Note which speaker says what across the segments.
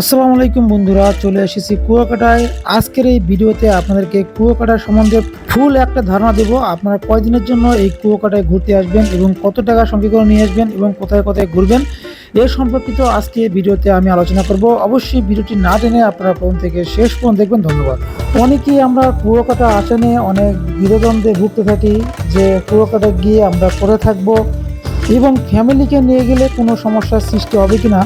Speaker 1: আসসালামু আলাইকুম বন্ধুরা, চলে এসেছি কুয়াকাটায়। আজকের এই ভিডিওতে আপনাদেরকে কুয়াকাটা সম্বন্ধে ফুল একটা ধারণা দেব। আপনারা কয়দিনের জন্য এই কুয়াকাটায় ঘুরতে আসবেন এবং কত টাকা সঙ্গে করে নিয়ে আসবেন এবং কোথায় কোথায় ঘুরবেন? এর সম্পর্কিত আজকে ভিডিওতে আমি আলোচনা করব। অবশ্যই ভিডিওটি না টেনে আপনারা প্রথম থেকে শেষ পর্যন্ত দেখবেন। ধন্যবাদ। অনেকেই আমরা কুয়াকাটা আসনে, অনেক বিনোদনতে ভুগতে থাকি যে কুয়াকাটা গিয়ে আমরা করে থাকব এবং ফ্যামিলিকে নিয়ে গেলে কোনো সমস্যার সৃষ্টি হবে কিনা।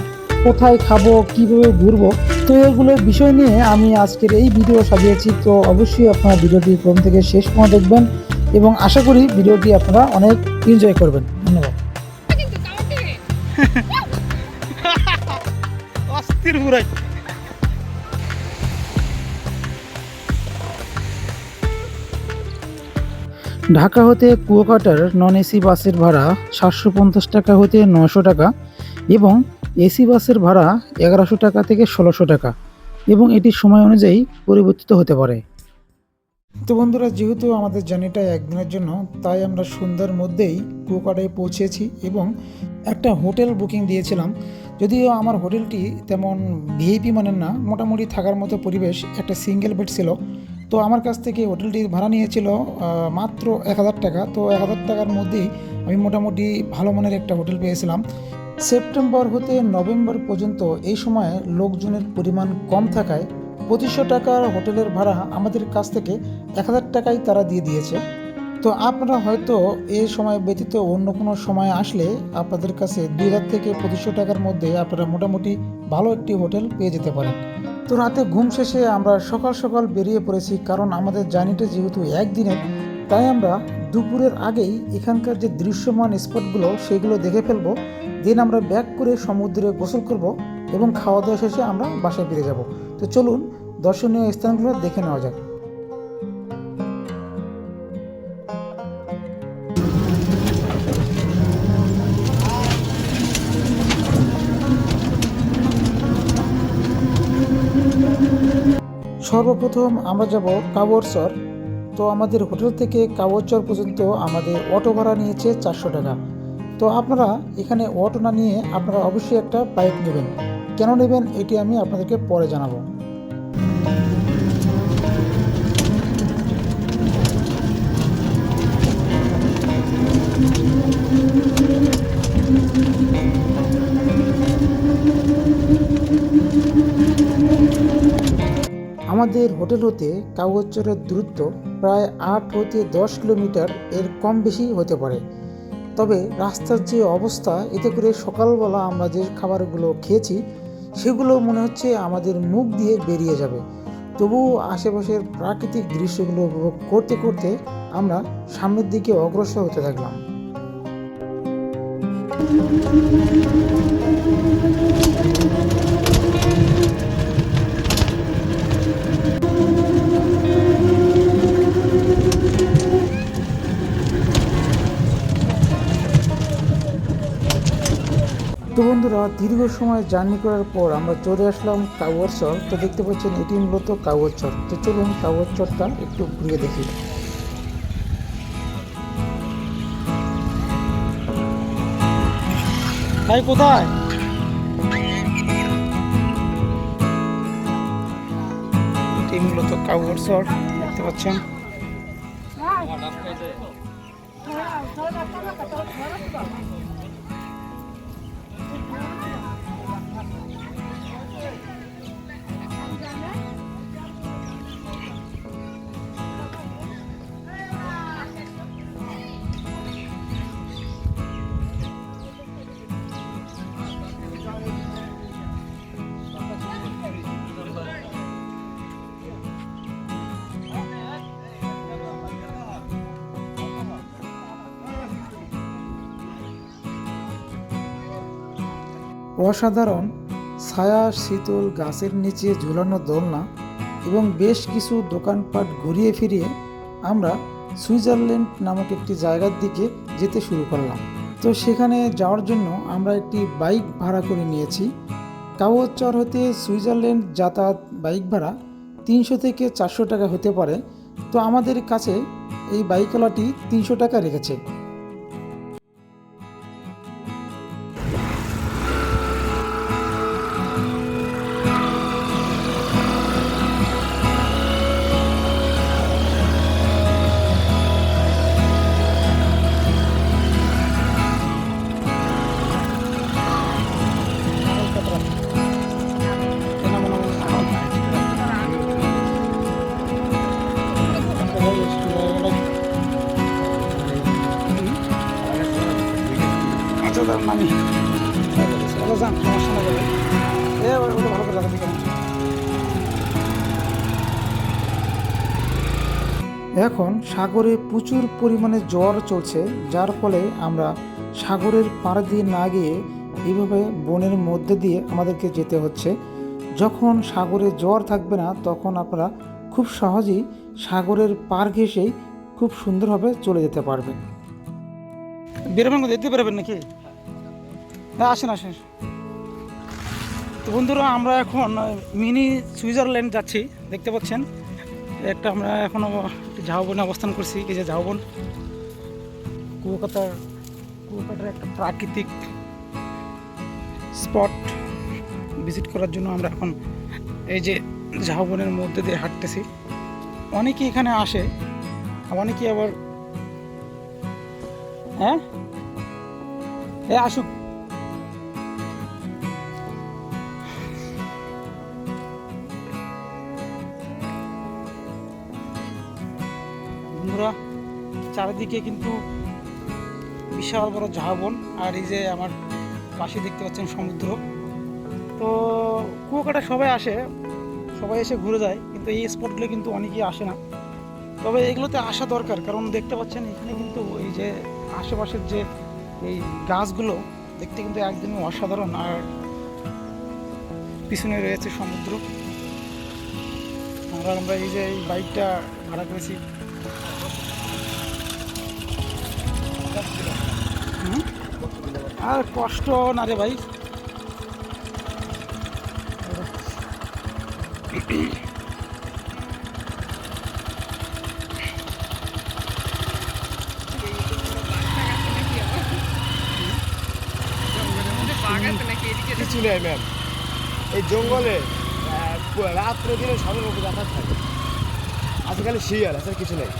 Speaker 1: কোথায় খাব কীভাবে ঘুরবো তো এগুলোর বিষয় নিয়ে আমি আজকের এই ভিডিও সাজিয়েছি। তো অবশ্যই আপনারা ভিডিওটি প্রথম থেকে শেষ পর্যন্ত দেখবেন এবং আশা করি ভিডিওটি আপনারা অনেক এনজয় করবেন। ধন্যবাদ।
Speaker 2: অস্থির ঘুরাই
Speaker 1: ঢাকা হতে কুয়াকাটার নন এসি বাসের ভাড়া সাতশো পঞ্চাশ টাকা হতে নশো টাকা এবং এসি বাসের ভাড়া এগারোশো টাকা থেকে ষোলোশো টাকা এবং এটি সময় অনুযায়ী পরিবর্তিত হতে পারে। তো বন্ধুরা, যেহেতু আমাদের জার্নিটা একদিনের জন্য, তাই আমরা সন্ধ্যার মধ্যেই কুয়াকাটায় পৌঁছেছি এবং একটা হোটেল বুকিং দিয়েছিলাম। যদিও আমার হোটেলটি তেমন ভিআইপি মানের না, মোটামুটি থাকার মতো পরিবেশ, একটা সিঙ্গেল বেড ছিল। তো আমার কাছ থেকে হোটেলটির ভাড়া নিয়েছিল মাত্র এক হাজার টাকা। তো এক হাজার টাকার মধ্যেই আমি মোটামুটি ভালো মানের একটা হোটেল পেয়েছিলাম। সেপ্টেম্বর হতে নভেম্বর পর্যন্ত এই সময়ে লোকজনের পরিমাণ কম থাকায় পঁচিশশো টাকার হোটেলের ভাড়া আমাদের কাছ থেকে এক হাজার টাকাই তারা দিয়ে দিয়েছে। তো আপনারা হয়তো এই সময় ব্যতীত অন্য কোনো সময় আসলে আপনাদের কাছে দুই হাজার থেকে পঁচিশশো টাকার মধ্যে আপনারা মোটামুটি ভালো একটি হোটেল পেয়ে যেতে পারেন। তো রাতে ঘুম শেষে আমরা সকাল সকাল বেরিয়ে পড়েছি কারণ আমাদের জার্নিটা যেহেতু একদিনের, তাই আমরা দুপুরের আগেই এখানকার যে দৃশ্যমান স্পটগুলো সেগুলো দেখে ফেলব। দেন আমরা ব্যাক করে সমুদ্রে গোসল করব এবং খাওয়া দাওয়া শেষে আমরা বাসায় ফিরে যাব। তো চলুন দর্শনীয় স্থানগুলো দেখে নেওয়া যাক। সর্বপ্রথম আমরা যাব কাবরচর তো আমাদের হোটেল থেকে কাবরচর পর্যন্ত আমাদের অটো ভাড়া নিয়েছে চারশো টাকা। তো আপনারা এখানে অটো না নিয়ে আপনারা অবশ্যই একটা বাইক নেবেন। কেন নেবেন? এটি আমি আপনাদেরকে পরে জানাব। আমাদের হোটেল হতে কাগজচরের দূরত্ব প্রায় আট হতে দশ কিলোমিটার, এর কম বেশি হতে পারে। তবে রাস্তার যে অবস্থা, এতে করে সকালবেলা আমরা যে খাবারগুলো খেয়েছি, সেগুলো মনে হচ্ছে আমাদের মুখ দিয়ে বেরিয়ে যাবে। তবুও আশেপাশের প্রাকৃতিক দৃশ্যগুলো উপভোগ করতে করতে আমরা সামনের দিকে অগ্রসর হতে থাকলাম। তো বন্ধুরা দীর্ঘ সময় জার্নি করার পর আমরা চলে আসলাম কাগজচর তো দেখতে পাচ্ছেন এটি মূলত কাগজচর তো চলুন কাগজচরটা একটু ঘুরিয়ে দেখি
Speaker 2: ভাই কোথায়
Speaker 1: এটি মূলত কাগজচর দেখতে পাচ্ছেন অসাধারণ ছায়া শীতল গাছের নিচে ঝুলানো দোলনা এবং বেশ কিছু দোকানপাট ঘুরিয়ে ফিরিয়ে আমরা সুইজারল্যান্ড নামক একটি জায়গার দিকে যেতে শুরু করলাম। তো সেখানে যাওয়ার জন্য আমরা একটি বাইক ভাড়া করে নিয়েছি। কাগজচর হতে সুইজারল্যান্ড যাতায়াত বাইক ভাড়া তিনশো থেকে চারশো টাকা হতে পারে। তো আমাদের কাছে এই বাইকওয়ালাটি তিনশো টাকা রেখেছে।
Speaker 2: এখন সাগরে প্রচুর পরিমাণে জ্বর চলছে, যার ফলে আমরা সাগরের পাড় দিয়ে না গিয়ে এইভাবে বনের মধ্যে দিয়ে আমাদেরকে যেতে হচ্ছে। যখন সাগরে জ্বর থাকবে না, তখন আপনারা খুব সহজেই সাগরের পার ঘেঁষেই খুব সুন্দরভাবে চলে যেতে পারবেন। বেরোবেন যেতে পারবেন নাকি? হ্যাঁ আসেন আসেন। তো বন্ধুরা, আমরা এখন মিনি সুইজারল্যান্ড যাচ্ছি, দেখতে পাচ্ছেন। একটা আমরা এখনও একটি ঝাউবনে অবস্থান করছি, এই যে ঝাউবন কলকাতার কলকাতার একটা প্রাকৃতিক স্পট ভিজিট করার জন্য আমরা এখন এই যে ঝাউবনের মধ্যে দিয়ে হাঁটতেছি। অনেকে এখানে আসে অনেকে আবার হ্যাঁ? এ আসুক। বন্ধুরা, চারিদিকে কিন্তু বিশাল বড় ঝাউবন, আর এই যে আমার পাশে দেখতে পাচ্ছেন সমুদ্র। তো কুয়াকাটা সবাই আসে, সবাই এসে ঘুরে যায়, কিন্তু এই স্পটগুলো কিন্তু অনেকেই আসে না। তবে এগুলোতে আসা দরকার, কারণ দেখতে পাচ্ছেন এখানে কিন্তু এই যে আশেপাশের যে এই গাছগুলো, দেখতে কিন্তু একদমই অসাধারণ, আর পিছনে রয়েছে সমুদ্র। আমরা আমরা এই যে এই বাইকটা ভাড়া করেছি। আর কষ্ট। না রে ভাই।
Speaker 3: কিছু নেই ম্যাম এই জঙ্গলে রাত্রে দিনে সবের মধ্যে যাতায়াত থাকে আজকাল শিয়াল আছে কিছু নেই।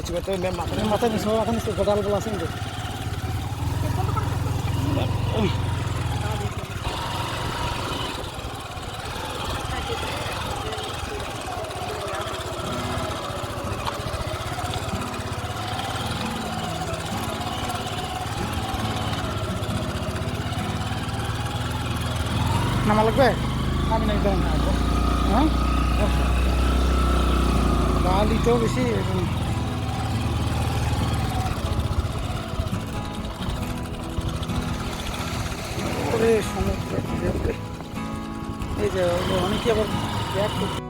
Speaker 3: নিচু করতে হবে মাথাটা
Speaker 2: মাথায় নিচে এখন গদালগুলো আছে কিন্তু। নামা লাগবে? আমি দেন হ্যাঁ? বালি বেশি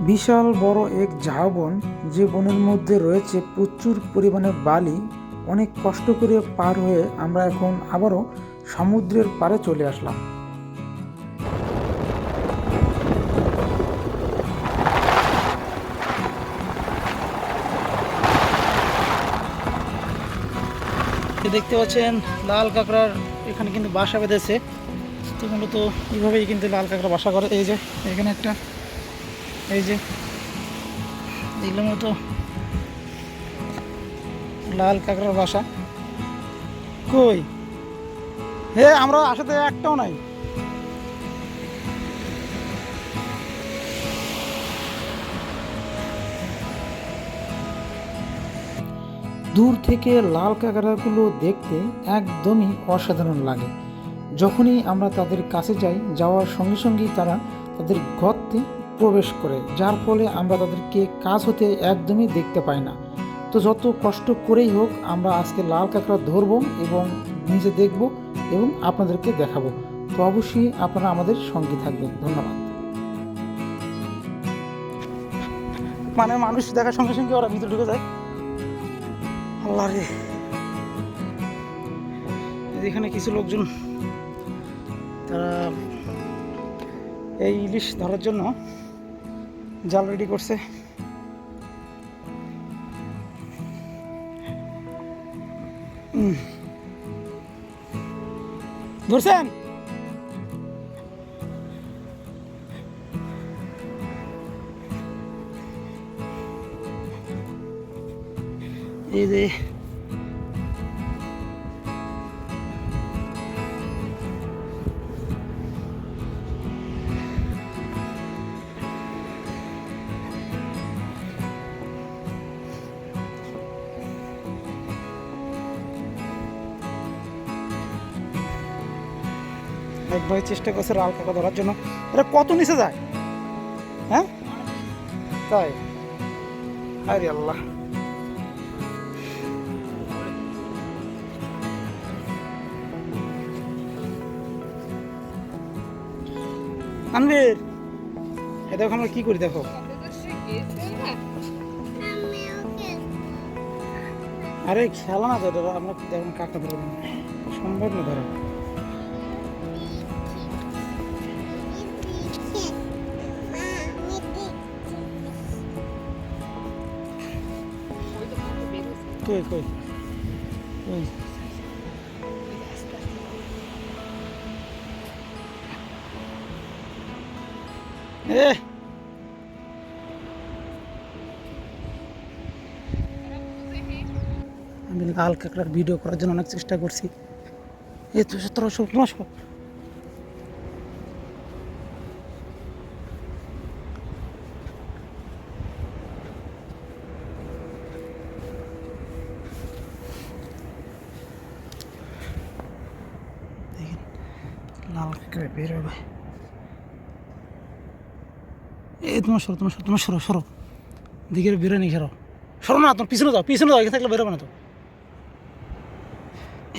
Speaker 2: বিশাল বড় এক ঝাউবন যে বনের মধ্যে রয়েছে প্রচুর পরিমাণে বালি অনেক কষ্ট করে পার হয়ে আমরা এখন আবারও সমুদ্রের পাড়ে চলে আসলাম। দেখতে পাচ্ছেন লাল কাঁকড়ার এখানে কিন্তু বাসা বেঁধেছে। তো মূলত এইভাবেই কিন্তু লাল কাঁকড়া বাসা করে। এই যে, এখানে একটা, এই যে, এগুলো মতো লাল কাঁকড়ার বাসা। কই? হে, আমরা আসাতে একটাও নাই। দূর থেকে লাল কাঁকড়াগুলো দেখতে একদমই অসাধারণ লাগে। যখনই আমরা তাদের কাছে যাই, যাওয়ার সঙ্গে সঙ্গেই তারা তাদের গর্তে প্রবেশ করে, যার ফলে আমরা তাদেরকে কাজ হতে একদমই দেখতে পাই না। তো যত কষ্ট করেই হোক, আমরা আজকে লাল কাঁকড়া ধরবো এবং নিজে দেখব এবং আপনাদেরকে দেখাবো। তো অবশ্যই আপনারা আমাদের সঙ্গে থাকবেন। ধন্যবাদ। মানে মানুষ দেখার সঙ্গে সঙ্গে ওরা ভিতরে ঢুকে যায়। আল্লাহ রে। এখানে কিছু লোকজন তারা এই ইলিশ ধরার জন্য জাল রেডি করছে। ধরছেন এই যে চেষ্টা করছে রাল কাকা ধরার জন্য। এটা কত নিচে যায়? হ্যাঁ? তাই? আরে আল্লাহ। আনবির এ দেখো আমরা কি করি, দেখো। আরে খেলা না তো আমরা দেখুন কাকা ধরো সম্ভব না ধরো। কই কই? কই? এ! আমি লাল কাঁকড়ার ভিডিও করার জন্য অনেক চেষ্টা করছি। এ তো সতেরো নশো দেখেন লাল কাঁকড়া বের হবে এই তোমার সরো তোমার সরো তোমার সরো সরো। দিকে বেরো নি সরো সরো না তোমার পিছনে যাও পিছনে যাও, এখানে থাকলে বেরোবে না তো।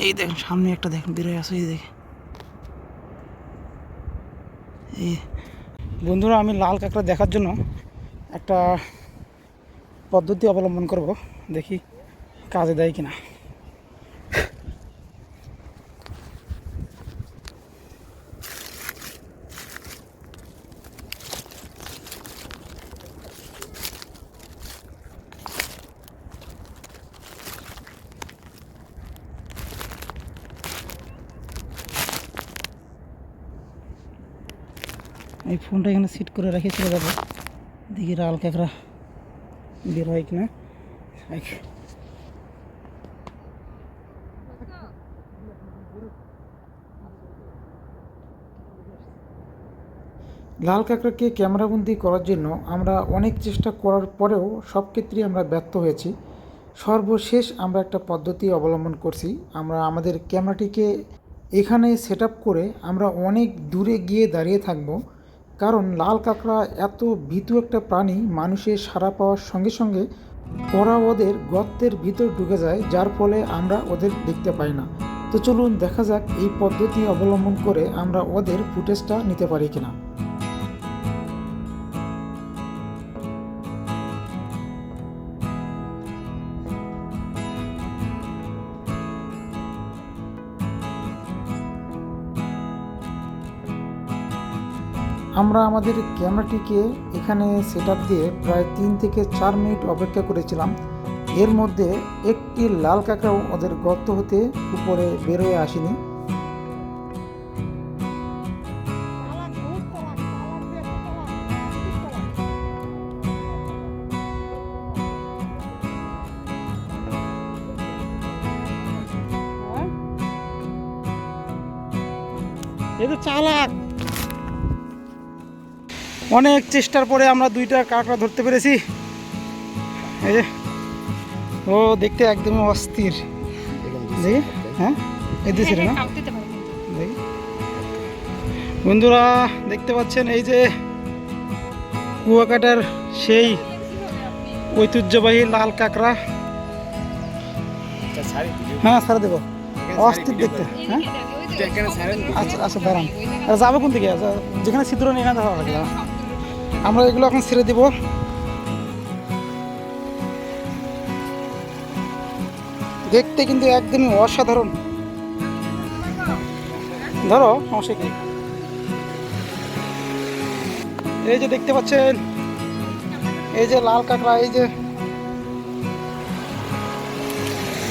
Speaker 2: এই দেখেন, সামনে একটা দেখেন বেরোয় আসো এই দেখে এই বন্ধুরা, আমি লাল কাঁকড়া দেখার জন্য একটা পদ্ধতি অবলম্বন করব। দেখি কাজে দেয় কিনা এই ফোনটা এখানে সিট করে রেখে চলে যাব। দেখি লাল কাঁকড়া বের হয় কিনা। লাল কাঁকড়াকে ক্যামেরাবন্দি করার জন্য আমরা অনেক চেষ্টা করার পরেও সব ক্ষেত্রেই আমরা ব্যর্থ হয়েছি। সর্বশেষ আমরা একটা পদ্ধতি অবলম্বন করছি। আমরা আমাদের ক্যামেরাটিকে এখানে সেট করে আমরা অনেক দূরে গিয়ে দাঁড়িয়ে থাকব। কারণ লাল কাঁকড়া এত ভীতু একটা প্রাণী মানুষের সারা পাওয়ার সঙ্গে সঙ্গে ওরা ওদের গর্তের ভিতর ঢুকে যায়, যার ফলে আমরা ওদের দেখতে পাই না। তো চলুন দেখা যাক এই পদ্ধতি অবলম্বন করে আমরা ওদের ফুটেজটা নিতে পারি কিনা। আমরা আমাদের ক্যামেরাটিকে এখানে সেট আপ দিয়ে প্রায় তিন থেকে চার মিনিট অপেক্ষা করেছিলাম। এর মধ্যে একটি লাল কাঁকড়াও ওদের গর্ত হতে উপরে বেরোয় আসেনি। তো চালাক। অনেক চেষ্টার পরে আমরা দুইটা কাঁকড়া ধরতে পেরেছি। এই যে ও দেখতে একদমই অস্থির। দেখি হ্যাঁ? না? দেখি। বন্ধুরা দেখতে পাচ্ছেন এই যে কুয়াকাটার সেই ঐতিহ্যবাহী লাল কাঁকড়া।
Speaker 4: আচ্ছা
Speaker 2: হ্যাঁ স্যার দেবো। অস্থির দেখতে হ্যাঁ? আচ্ছা আচ্ছা দাঁড়ান। আর যাবে কোন দিকে? আচ্ছা, যেখানে ছিদ্র নেই না দেখা লাগবে। আমরা এগুলো এখন ছেড়ে দিব। দেখতে কিন্তু একদমই অসাধারণ। ধরো, সমস্যা এই যে দেখতে পাচ্ছেন, এই যে লাল কাঁকড়া, এই যে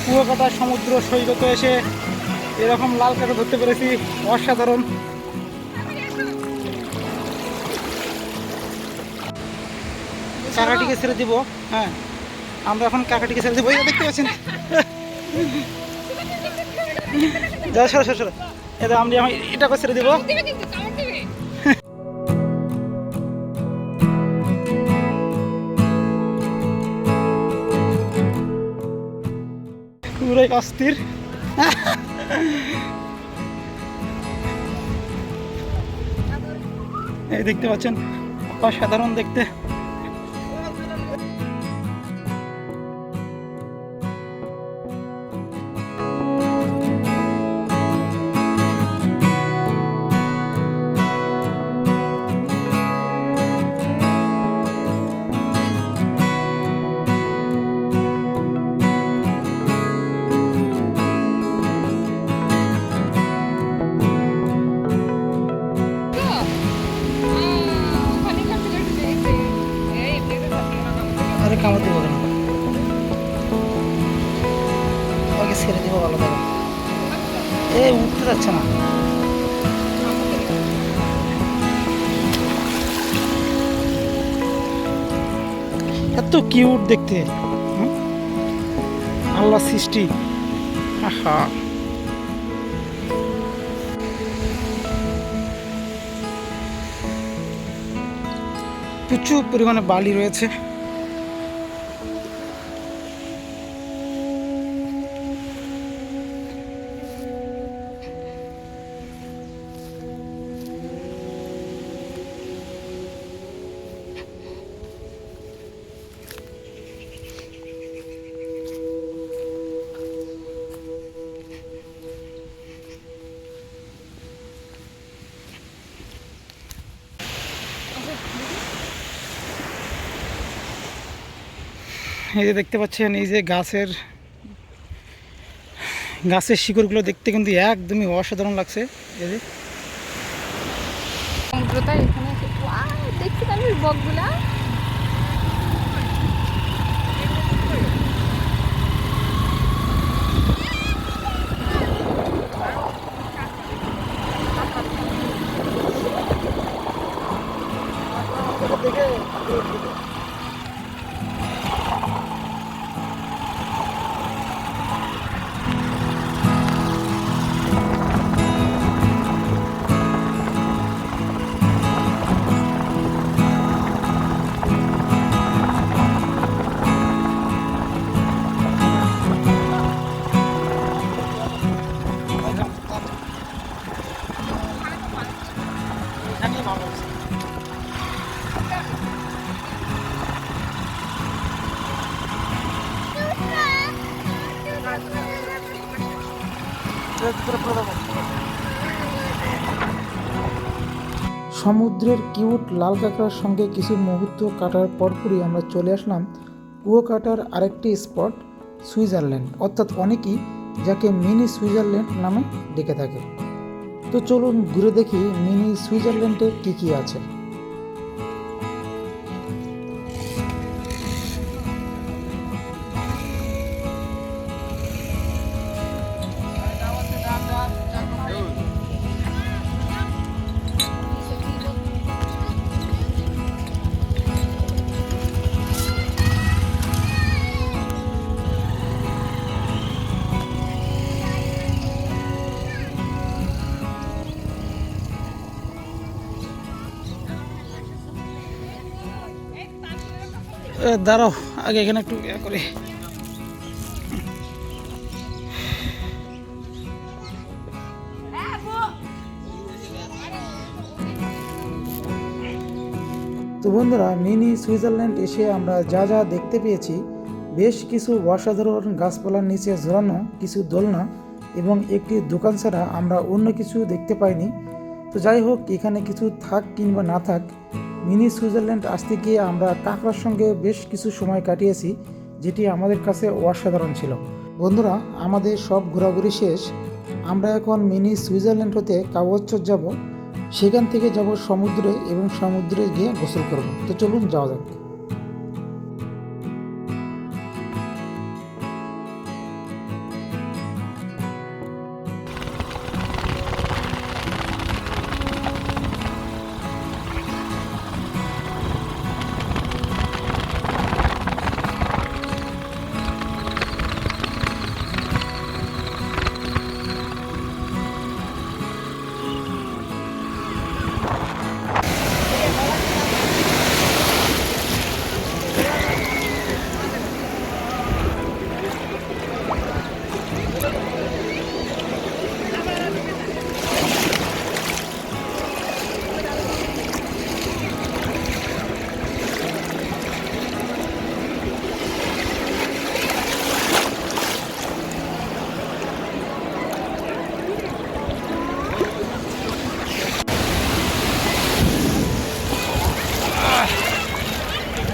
Speaker 2: কুয়াকাটা সমুদ্র সৈকতে এসে
Speaker 1: এরকম লাল কাঁকড়া ধরতে পেরেছি, অসাধারণ। কাকাটিকে ছেড়ে দিব হ্যাঁ। আমরা এখন কাকাটিকে ছেড়ে দেবো দেখতে পাচ্ছেন? যা সরো সরো সরো। এটা আমরা এখন এটাকে ছেড়ে দিবে। পুরোই অস্থির। এই দেখতে পাচ্ছেন, অসাধারণ দেখতে। কিউট দেখতে। আল্লাহ সৃষ্টি। আহা। প্রচুর পরিমাণে বালি রয়েছে। এই যে দেখতে পাচ্ছেন, এই যে গাছের গাছের শিকড়গুলো দেখতে কিন্তু একদমই অসাধারণ লাগছে। এই যে।
Speaker 3: সমুদ্রটা এখানে দেখছি আমি বকগুলা।
Speaker 1: সমুদ্রের কিউট লাল কাঁকড়ার সঙ্গে কিছু মুহূর্ত কাটার পরপরই আমরা চলে আসলাম কুয়োকাটার আরেকটি স্পট, সুইজারল্যান্ড। অর্থাৎ অনেকেই যাকে মিনি সুইজারল্যান্ড নামে ডেকে থাকে। তো চলুন ঘুরে দেখি মিনি সুইজারল্যান্ডে কী কী আছে। দাঁড়াও, আগে এখানে একটু ইয়ে করে। তো বন্ধুরা, মিনি সুইজারল্যান্ড এসে আমরা যা যা দেখতে পেয়েছি, বেশ কিছু অসাধারণ গাছপালার নিচে ঝোলানো কিছু দোলনা এবং একটি দোকান ছাড়া আমরা অন্য কিছু দেখতে পাইনি। তো যাই হোক, এখানে কিছু থাক কিংবা না থাক মিনি সুইজারল্যান্ড আসতে গিয়ে আমরা কাঁকড়ার সঙ্গে বেশ কিছু সময় কাটিয়েছি, যেটি আমাদের কাছে অসাধারণ ছিল। বন্ধুরা, আমাদের সব ঘোরাঘুরি শেষ। আমরা এখন মিনি সুইজারল্যান্ড হতে কাগজচর যাব। সেখান থেকে যাব সমুদ্রে এবং সমুদ্রে গিয়ে গোসল করব। তো চলুন যাওয়া যাক।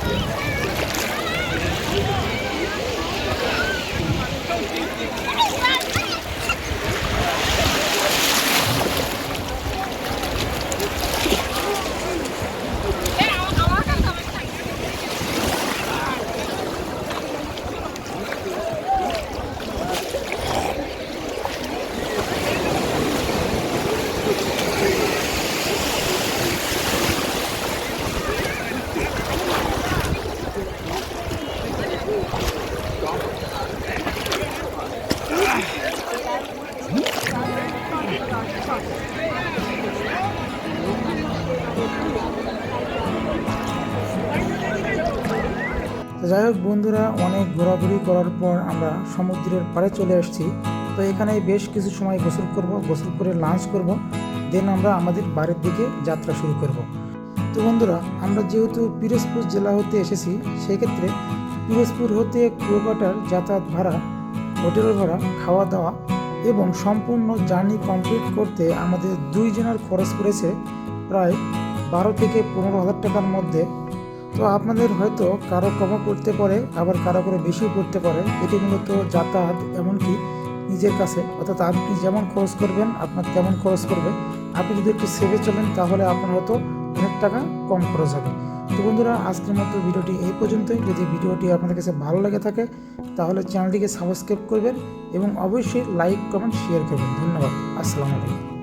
Speaker 1: Yeah. যাই হোক বন্ধুরা, অনেক ঘোরাঘুরি করার পর আমরা সমুদ্রের পাড়ে চলে আসছি। তো এখানে বেশ কিছু সময় গোসল করব, গোসল করে লাঞ্চ করব, দেন আমরা আমাদের বাড়ির দিকে যাত্রা শুরু করব। তো বন্ধুরা, আমরা যেহেতু পিরোজপুর জেলা হতে এসেছি, সেক্ষেত্রে পিরোজপুর হতে কুয়াকাটার যাতায়াত ভাড়া, হোটেল ভাড়া, খাওয়া দাওয়া এবং সম্পূর্ণ জার্নি কমপ্লিট করতে আমাদের দুইজনের খরচ পড়েছে প্রায় বারো থেকে পনেরো হাজার টাকার মধ্যে। তো আপনাদের হয়তো কারও কমও পড়তে পারে, আবার কারও করে বেশিও পড়তে পারে। এটি মূলত যাতায়াত, এমনকি নিজের কাছে। অর্থাৎ আপনি যেমন খরচ করবেন, আপনার তেমন খরচ করবে। আপনি যদি একটু সেভে চলেন, তাহলে আপনার হয়তো অনেক টাকা কম খরচ হবে। তো বন্ধুরা, আজকের মতো ভিডিওটি এই পর্যন্তই। যদি ভিডিওটি আপনাদের কাছে ভালো লেগে থাকে, তাহলে চ্যানেলটিকে সাবস্ক্রাইব করবেন এবং অবশ্যই লাইক, কমেন্ট, শেয়ার করবেন। ধন্যবাদ। আসসালামু আলাইকুম।